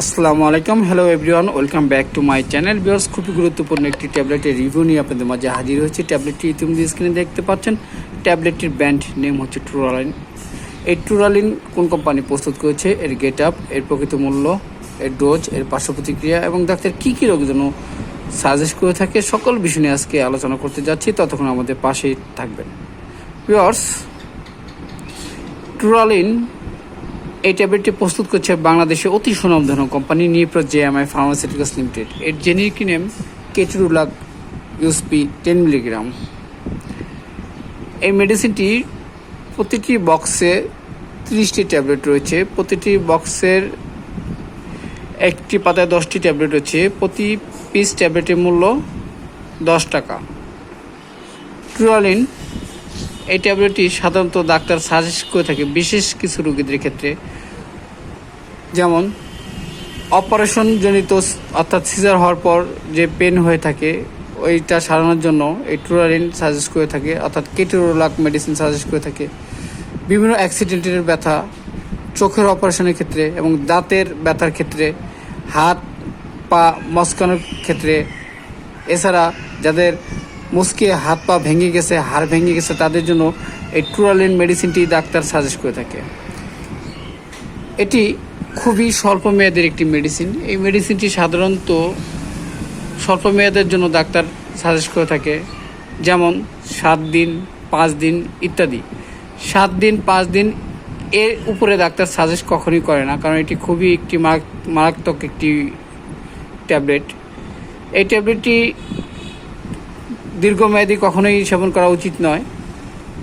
আসসালামু আলাইকুম hello everyone welcome back to my channel বিয়ার্স খুবই গুরুত্বপূর্ণ একটি ট্যাবলেটের রিভিউ নিয়ে আপনাদের মাঝে হাজির হয়েছে। ট্যাবলেটটি ইতিমধ্যে স্ক্রিনে দেখতে পাচ্ছেন। ট্যাবলেটটির ব্র্যান্ড নেম হচ্ছে ট্রুরালিন এই ট্রুরালিন কোন কোম্পানি প্রস্তুত করেছে? এর গেট আপ এর প্রকৃত মূল্য, এর ডোজ এর পার্শ্ব প্রতিক্রিয়া এবং ডাক্তার কী কী রোগের জন্য সাজেস্ট করে থাকে সকল বিষয় নিয়ে আজকে আলোচনা করতে যাচ্ছি। ততক্ষণ আমাদের পাশেই থাকবেন। বিয়ার্স ট্রুরালিন এই ট্যাবলেটটি প্রস্তুত করছে বাংলাদেশে অতি সুনামধন্য company Nipro JMI pharmaceuticals limited এর generic name ketorolac USP ten milligram এই মেডিসিনটি প্রতিটি বক্সে তিরিশটি ট্যাবলেট রয়েছে। প্রতিটি বক্সের একটি পাতায় দশটি ট্যাবলেট রয়েছে। প্রতি পিস ট্যাবলেটের মূল্য দশ টাকা। ট্রুরালিন এই ট্যাবলেটটি সাধারণত ডাক্তার সাজেস্ট করে থাকে বিশেষ কিছু রোগীদের ক্ষেত্রে। যেমন অপারেশন জনিত অর্থাৎ সিজার হওয়ার পর যে পেন হয়ে থাকে, ওইটা সারানোর জন্য এই ট্রুরালিন সাজেস্ট করে থাকে, অর্থাৎ কেটোরোলাক মেডিসিন সাজেস্ট করে থাকে। বিভিন্ন অ্যাক্সিডেন্টের ব্যথা, চোখের অপারেশনের ক্ষেত্রে এবং দাঁতের ব্যথার ক্ষেত্রে, হাত, পা, মস্কানোর ক্ষেত্রে। এছাড়া যাদের মুসকে হাত পা ভেঙে গেছে, হাড় ভেঙে গেছে, তাদের জন্য এই ট্রুরালিন মেডিসিনটি ডাক্তার সাজেস্ট করে থাকে। এটি খুবই স্বল্প মেয়াদের একটি মেডিসিন। এই মেডিসিনটি সাধারণত স্বল্প মেয়াদের জন্য ডাক্তার সাজেস্ট করে থাকে, যেমন সাত দিন, পাঁচ দিন ইত্যাদি। সাত দিন, পাঁচ দিন এর উপরে ডাক্তার সাজেস্ট কখনই করে না, কারণ এটি খুবই একটি মারাত্মক একটি ট্যাবলেট। এই ট্যাবলেটটি দীর্ঘমেয়াদী কখনোই সেবন করা উচিত নয়।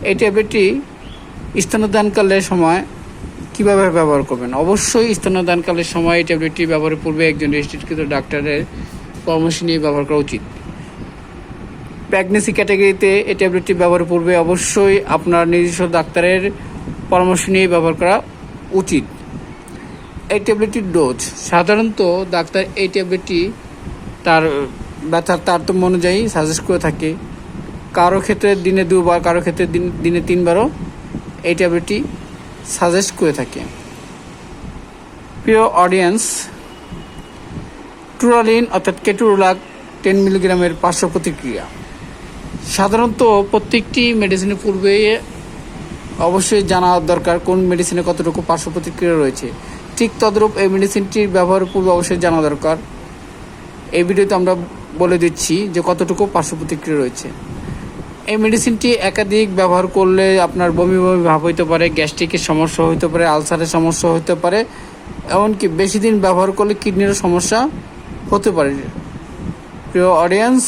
এই ট্যাবলেটটি স্তনদানকালের সময় কীভাবে ব্যবহার করবেন? অবশ্যই স্তনদানকালের সময় এই ট্যাবলেটটি ব্যবহারের পূর্বে একজন রেজিস্ট্রেটকৃত ডাক্তারের পরামর্শ নিয়ে ব্যবহার করা উচিত। প্রেগনেন্সি ক্যাটাগরিতে এই ট্যাবলেটটি ব্যবহারের পূর্বে অবশ্যই আপনার নিজস্ব ডাক্তারের পরামর্শ নিয়ে ব্যবহার করা উচিত। এই ট্যাবলেটটির ডোজ, সাধারণত ডাক্তার এই ট্যাবলেটটি তার ব্যথার তারতম্য অনুযায়ী সাজেস্ট করে থাকে। কারও ক্ষেত্রে দিনে দুবার, কারও ক্ষেত্রে দিন, দিনে তিনবারও এই ট্যাবলেটটি সাজেস্ট করে থাকে। প্রিয় অডিয়েন্স ট্রুরালিন অর্থাৎ কেটুরুলাক টেন মিলিগ্রামের পার্শ্ব প্রতিক্রিয়া। সাধারণত প্রত্যেকটি মেডিসিনের পূর্বে অবশ্যই জানা দরকার কোন মেডিসিনে কতটুকু পার্শ্ব প্রতিক্রিয়া রয়েছে। ঠিক তদ্রূপ এই মেডিসিনটির ব্যবহারের পূর্বে অবশ্যই জানা দরকার। এই ভিডিওতে আমরা বলে দিচ্ছি যে কতটুকু পার্শ্ব প্রতিক্রিয়া রয়েছে। এই মেডিসিনটি একাধিক ব্যবহার করলে আপনার বমি বমি ভাব হইতে পারে, গ্যাস্ট্রিকের সমস্যা হইতে পারে, আলসারের সমস্যা হতে পারে, এমনকি বেশি দিন ব্যবহার করলে কিডনিরও সমস্যা হতে পারে। প্রিয় অডিয়েন্স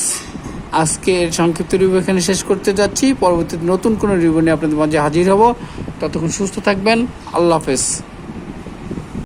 আজকে এর সংক্ষিপ্ত রিভিউ এখানে শেষ করতে যাচ্ছি। পরবর্তীতে নতুন কোনো রিভিউ নিয়ে আপনাদের মাঝে হাজির হব। ততক্ষণ সুস্থ থাকবেন। আল্লাহ হাফেজ।